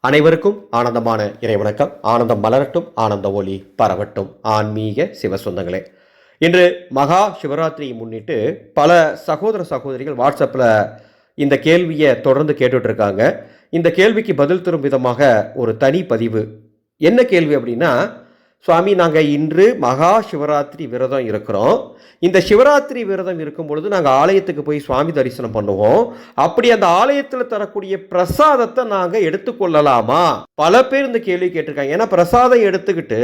அனைவருக்கும் ஆனந்தமான இறைவணக்கம். ஆனந்தம் மலரட்டும் ஆனந்த ஒளி பரவட்டும். ஆன்மீக சிவ சொந்தங்களே இன்று மகா சிவராத்திரியை முன்னிட்டு பல சகோதர சகோதரிகள் வாட்ஸ்அப்பில் இந்த கேள்வியை தொடர்ந்து கேட்டுட்ருக்காங்க. இந்த கேள்விக்கு பதில் தரும் விதமாக ஒரு தனி பதிவு. என்ன கேள்வி அப்படின்னா சுவாமி நாங்கள் இன்று மகா சிவராத்திரி விரதம் இருக்கிறோம். இந்த சிவராத்திரி விரதம் இருக்கும் பொழுது நாங்கள் ஆலயத்துக்கு போய் சுவாமி தரிசனம் பண்ணுவோம். அப்படி அந்த ஆலயத்தில் தரக்கூடிய பிரசாதத்தை நாங்கள் எடுத்துக்கொள்ளலாமா பல பேர் இந்த கேள்வி கேட்டிருக்காங்க. ஏன்னா பிரசாதம் எடுத்துக்கிட்டு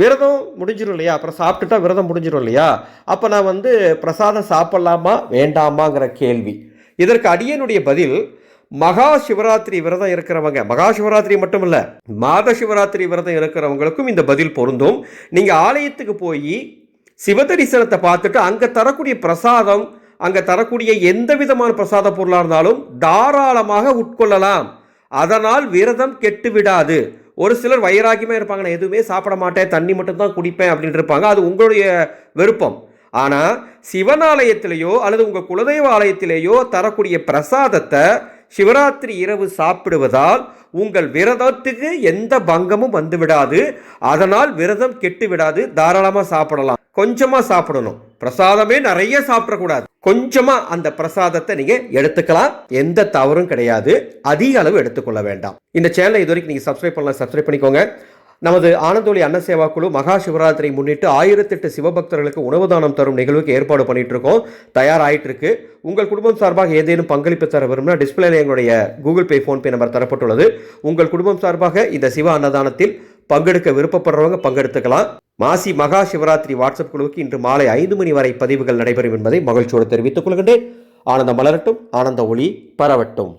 விரதம் முடிஞ்சிடும் இல்லையா? அப்புறம் சாப்பிட்டுட்டா விரதம் முடிஞ்சிடும் இல்லையா? அப்போ நான் வந்து பிரசாதம் சாப்பிட்லாமா வேண்டாமாங்கிற கேள்வி. இதற்கு அடியனுடைய பதில் மகா சிவராத்திரி விரதம் இருக்கிறவங்க மகா சிவராத்திரி மட்டும் இல்லை மாத சிவராத்திரி விரதம் இருக்கிறவங்களுக்கும் இந்த பதில் பொருந்தும். நீங்கள் ஆலயத்துக்கு போய் சிவதரிசனத்தை பார்த்துட்டு அங்கே தரக்கூடிய பிரசாதம் அங்கே தரக்கூடிய எந்த விதமான பிரசாத பொருளாக இருந்தாலும் தாராளமாக உட்கொள்ளலாம். அதனால் விரதம் கெட்டு விடாது. ஒரு சிலர் வைராக்கியமாக இருப்பாங்க நான் எதுவுமே சாப்பிட மாட்டேன் தண்ணி மட்டும்தான் குடிப்பேன் அப்படின்ட்டு இருப்பாங்க. அது உங்களுடைய விருப்பம். ஆனால் சிவனாலயத்திலேயோ அல்லது உங்கள் குலதெய்வ ஆலயத்திலேயோ தரக்கூடிய பிரசாதத்தை சிவராத்திரி இரவு சாப்பிடுவதால் உங்கள் விரதத்துக்கு எந்த பங்கமும் வந்து விடாது அதனால் விரதம் கெட்டு விடாது தாராளமாக சாப்பிடலாம். கொஞ்சமாக சாப்பிடணும். பிரசாதமே நிறைய சாப்பிடக்கூடாது. கொஞ்சமாக அந்த பிரசாதத்தை நீங்கள் எடுத்துக்கலாம். எந்த தவறும் கிடையாது. அதிக அளவு எடுத்துக்கொள்ள வேண்டாம். இந்த சேனலை இது வரைக்கும் நீங்கள் சப்ஸ்கிரைப் பண்ணலாம் சப்ஸ்கிரைப் பண்ணிக்கோங்க. நமது ஆனந்தோலி அன்ன சேவா குழு மகா சிவராத்திரி முன்னிட்டு ஆயிரத்தெட்டு சிவபக்தர்களுக்கு உணவு தானம் தரும் நிகழ்வுக்கு ஏற்பாடு பண்ணிட்டு இருக்கோம் தயாராகிட்டு இருக்கு உங்கள் குடும்பம் சார்பாக ஏதேனும் பங்களிப்பு தர விரும்பினா டிஸ்பிளேல எங்களுடைய கூகுள் பே ஃபோன்பே நம்பர் தரப்பட்டுள்ளது. உங்கள் குடும்பம் சார்பாக இந்த சிவ அன்னதானத்தில் பங்கெடுக்க விருப்பப்படுறவங்க பங்கெடுத்துக்கலாம். மாசி மகா சிவராத்திரி வாட்ஸ்அப் குழுவுக்கு இன்று மாலை ஐந்து மணி வரை பதிவுகள் நடைபெறும் என்பதை மகிழ்ச்சியோடு தெரிவித்துக் கொள்கின்றேன். ஆனந்தம் மலரட்டும் ஆனந்த ஒளி பரவட்டும்.